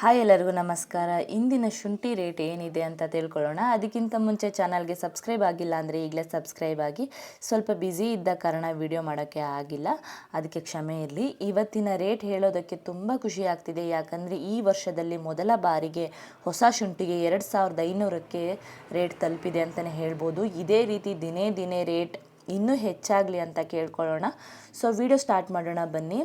Hi ಎಲ್ಲರಿಗೂ ನಮಸ್ಕಾರ. ಇಂದಿನ ಶುಂಠಿ ರೇಟ್ ಏನಿದೆ ಅಂತ ತಿಳ್ಕೊಳ್ಳೋಣ. ಅದಕ್ಕಿಂತ ಮುಂಚೆ ಚಾನಲ್ಗೆ ಸಬ್ಸ್ಕ್ರೈಬ್ ಆಗಿಲ್ಲ ಅಂದರೆ ಈಗಲೇ ಸಬ್ಸ್ಕ್ರೈಬ್ ಆಗಿ ಸ್ವಲ್ಪ ಬ್ಯುಸಿ ಇದ್ದ ಕಾರಣ ವಿಡಿಯೋ ಮಾಡೋಕ್ಕೆ ಆಗಿಲ್ಲ. ಅದಕ್ಕೆ ಕ್ಷಮೆ ಇರಲಿ. ಇವತ್ತಿನ ರೇಟ್ ಹೇಳೋದಕ್ಕೆ ತುಂಬ ಖುಷಿ ಆಗ್ತಿದೆ. ಯಾಕಂದರೆ ಈ ವರ್ಷದಲ್ಲಿ ಮೊದಲ ಬಾರಿಗೆ ಹೊಸ ಶುಂಠಿಗೆ ಎರಡು ಸಾವಿರದ ಐನೂರಕ್ಕೆ ರೇಟ್ ತಲುಪಿದೆ ಅಂತಲೇ ಹೇಳ್ಬೋದು. ಇದೇ ರೀತಿ ದಿನೇ ದಿನೇ ರೇಟ್ ಇನ್ನೂ ಹೆಚ್ಚಾಗಲಿ ಅಂತ ಕೇಳ್ಕೊಳ್ಳೋಣ. ಸೊ ವಿಡಿಯೋ ಸ್ಟಾರ್ಟ್ ಮಾಡೋಣ. ಬನ್ನಿ.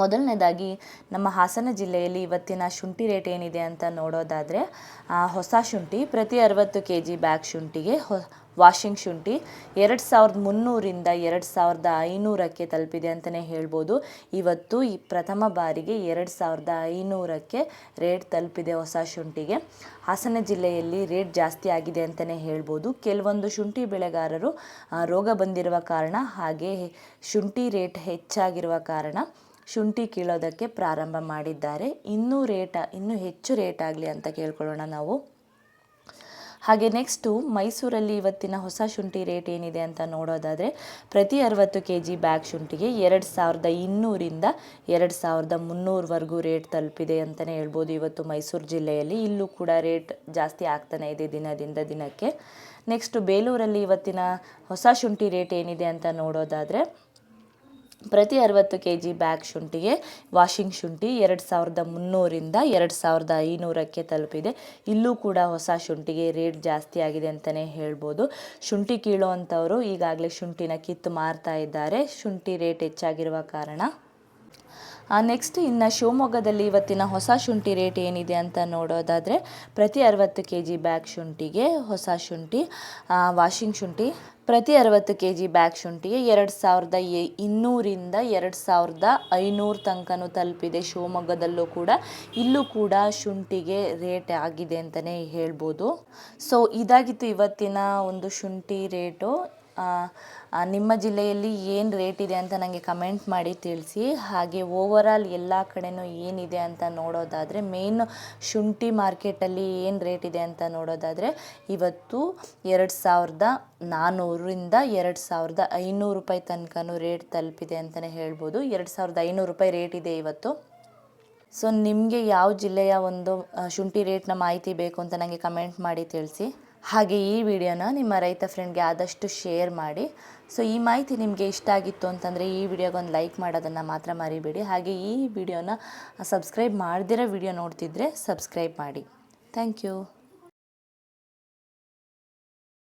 ಮೊದಲನೇದಾಗಿ ನಮ್ಮ ಹಾಸನ ಜಿಲ್ಲೆಯಲ್ಲಿ ಇವತ್ತಿನ ಶುಂಠಿ ರೇಟ್ ಏನಿದೆ ಅಂತ ನೋಡೋದಾದರೆ ಹೊಸ ಶುಂಠಿ, ಪ್ರತಿ ಅರವತ್ತು ಕೆ ಜಿ ಬ್ಯಾಗ್ ಶುಂಠಿಗೆ ಹೊ, ವಾಷಿಂಗ್ ಶುಂಠಿ ಎರಡು ಸಾವಿರದ ಮುನ್ನೂರಿಂದ ಎರಡು ಸಾವಿರದ ಐನೂರಕ್ಕೆ ತಲುಪಿದೆ ಅಂತಲೇ ಹೇಳ್ಬೋದು. ಇವತ್ತು ಈ ಪ್ರಥಮ ಬಾರಿಗೆ ಎರಡು ಸಾವಿರದ ಐನೂರಕ್ಕೆ ರೇಟ್ ತಲುಪಿದೆ ಹೊಸ ಶುಂಠಿಗೆ. ಹಾಸನ ಜಿಲ್ಲೆಯಲ್ಲಿ ರೇಟ್ ಜಾಸ್ತಿ ಆಗಿದೆ ಅಂತಲೇ ಹೇಳ್ಬೋದು. ಕೆಲವೊಂದು ಶುಂಠಿ ಬೆಳೆಗಾರರು ರೋಗ ಬಂದಿರುವ ಕಾರಣ ಹಾಗೆ ಶುಂಠಿ ರೇಟ್ ಹೆಚ್ಚಾಗಿರುವ ಕಾರಣ ಶುಂಠಿ ಕೀಳೋದಕ್ಕೆ ಪ್ರಾರಂಭ ಮಾಡಿದ್ದಾರೆ. ಇನ್ನೂ ರೇಟ, ಇನ್ನೂ ಹೆಚ್ಚು ರೇಟ್ ಆಗಲಿ ಅಂತ ಕೇಳ್ಕೊಳ್ಳೋಣ ನಾವು. ಹಾಗೆ ನೆಕ್ಸ್ಟು ಮೈಸೂರಲ್ಲಿ ಇವತ್ತಿನ ಹೊಸ ಶುಂಠಿ ರೇಟ್ ಏನಿದೆ ಅಂತ ನೋಡೋದಾದರೆ, ಪ್ರತಿ ಅರವತ್ತು ಕೆ ಜಿ ಬ್ಯಾಗ್ ಶುಂಠಿಗೆ ಎರಡು ಸಾವಿರದ ಇನ್ನೂರಿಂದ ಎರಡು ಸಾವಿರದ ಮುನ್ನೂರವರೆಗೂ ರೇಟ್ ತಲುಪಿದೆ ಅಂತಲೇ ಹೇಳ್ಬೋದು ಇವತ್ತು ಮೈಸೂರು ಜಿಲ್ಲೆಯಲ್ಲಿ. ಇಲ್ಲೂ ಕೂಡ ರೇಟ್ ಜಾಸ್ತಿ ಆಗ್ತಾನೆ ಇದೆ ದಿನದಿಂದ ದಿನಕ್ಕೆ. ನೆಕ್ಸ್ಟು ಬೇಲೂರಲ್ಲಿ ಇವತ್ತಿನ ಹೊಸ ಶುಂಠಿ ರೇಟ್ ಏನಿದೆ ಅಂತ ನೋಡೋದಾದರೆ ಪ್ರತಿ ಅರವತ್ತು ಕೆ ಜಿ ಬ್ಯಾಗ್ ಶುಂಠಿಗೆ ವಾಷಿಂಗ್ ಶುಂಠಿ ಎರಡು ಸಾವಿರದ ಮುನ್ನೂರಿಂದ ಎರಡು ಸಾವಿರದ ಐನೂರಕ್ಕೆ ತಲುಪಿದೆ. ಇಲ್ಲೂ ಕೂಡ ಹೊಸ ಶುಂಠಿಗೆ ರೇಟ್ ಜಾಸ್ತಿ ಆಗಿದೆ ಅಂತಲೇ ಹೇಳ್ಬೋದು. ಶುಂಠಿ ಕೀಳೋ ಅಂಥವರು ಈಗಾಗಲೇ ಶುಂಠಿನ ಕಿತ್ತು ಮಾರ್ತಾ ಇದ್ದಾರೆ. ಶುಂಠಿ ರೇಟ್ ಹೆಚ್ಚಾಗಿರುವ ಕಾರಣ ನೆಕ್ಸ್ಟ್ ಇನ್ನು ಶಿವಮೊಗ್ಗದಲ್ಲಿ ಇವತ್ತಿನ ಹೊಸ ಶುಂಠಿ ರೇಟ್ ಏನಿದೆ ಅಂತ ನೋಡೋದಾದರೆ ಪ್ರತಿ ಅರವತ್ತು ಕೆ ಜಿ ಬ್ಯಾಗ್ ಶುಂಠಿಗೆ ಹೊಸ ಶುಂಠಿ ವಾಷಿಂಗ್ ಶುಂಠಿ, ಪ್ರತಿ ಅರವತ್ತು ಕೆ ಜಿ ಬ್ಯಾಗ್ ಶುಂಠಿಗೆ ಎರಡು ಸಾವಿರದ ಎ- ಇನ್ನೂರಿಂದ ಎರಡು ಸಾವಿರದ ಐನೂರು ತನಕನೂ ತಲುಪಿದೆ. ಶಿವಮೊಗ್ಗದಲ್ಲೂ ಕೂಡ, ಇಲ್ಲೂ ಕೂಡ ಶುಂಠಿಗೆ ರೇಟ್ ಆಗಿದೆ ಅಂತಲೇ ಹೇಳ್ಬೋದು. ಸೊ ಇದಾಗಿತ್ತು ಇವತ್ತಿನ ಒಂದು ಶುಂಠಿ ರೇಟು ನಿಮ್ಮ ಜಿಲ್ಲೆಯಲ್ಲಿ ಏನು ರೇಟ್ ಇದೆ ಅಂತ ನನಗೆ ಕಮೆಂಟ್ ಮಾಡಿ ತಿಳಿಸಿ. ಹಾಗೆ ಓವರಾಲ್ ಎಲ್ಲ ಕಡೆನೂ ಏನಿದೆ ಅಂತ ನೋಡೋದಾದರೆ ಮೇನ್ ಶುಂಠಿ ಮಾರ್ಕೆಟಲ್ಲಿ ಏನು ರೇಟ್ ಇದೆ ಅಂತ ನೋಡೋದಾದರೆ, ಇವತ್ತು ಎರಡು ಸಾವಿರದ ನಾನ್ನೂರರಿಂದ ಎರಡು ಸಾವಿರದ ಐನೂರು ರೂಪಾಯಿ ತನಕನೂ ರೇಟ್ ತಲುಪಿದೆ ಅಂತಲೇ ಹೇಳ್ಬೋದು. ಎರಡು ಸಾವಿರದ ಐನೂರು ರೂಪಾಯಿ ರೇಟ್ ಇದೆ ಇವತ್ತು. ಸೊ ನಿಮಗೆ ಯಾವ ಜಿಲ್ಲೆಯ ಒಂದು ಶುಂಠಿ ರೇಟ್ನ ಮಾಹಿತಿ ಬೇಕು ಅಂತ ನನಗೆ ಕಮೆಂಟ್ ಮಾಡಿ ತಿಳಿಸಿ. ಹಾಗೆ ಈ ವಿಡಿಯೋನ ನಿಮ್ಮ ರೈತ ಫ್ರೆಂಡ್ಗೆ ಆದಷ್ಟು ಶೇರ್ ಮಾಡಿ. ಸೊ ಈ ಮಾಹಿತಿ ನಿಮಗೆ ಇಷ್ಟ ಆಗಿತ್ತು ಅಂತಂದರೆ ಈ ವಿಡಿಯೋಗೊಂದು ಲೈಕ್ ಮಾಡೋದನ್ನು ಮಾತ್ರ ಮರಿಬೇಡಿ. ಹಾಗೆ ಈ ವಿಡಿಯೋನ ಸಬ್ಸ್ಕ್ರೈಬ್ ಮಾಡದಿರೋ ವಿಡಿಯೋ ನೋಡ್ತಿದ್ರೆ ಸಬ್ಸ್ಕ್ರೈಬ್ ಮಾಡಿ. Thank you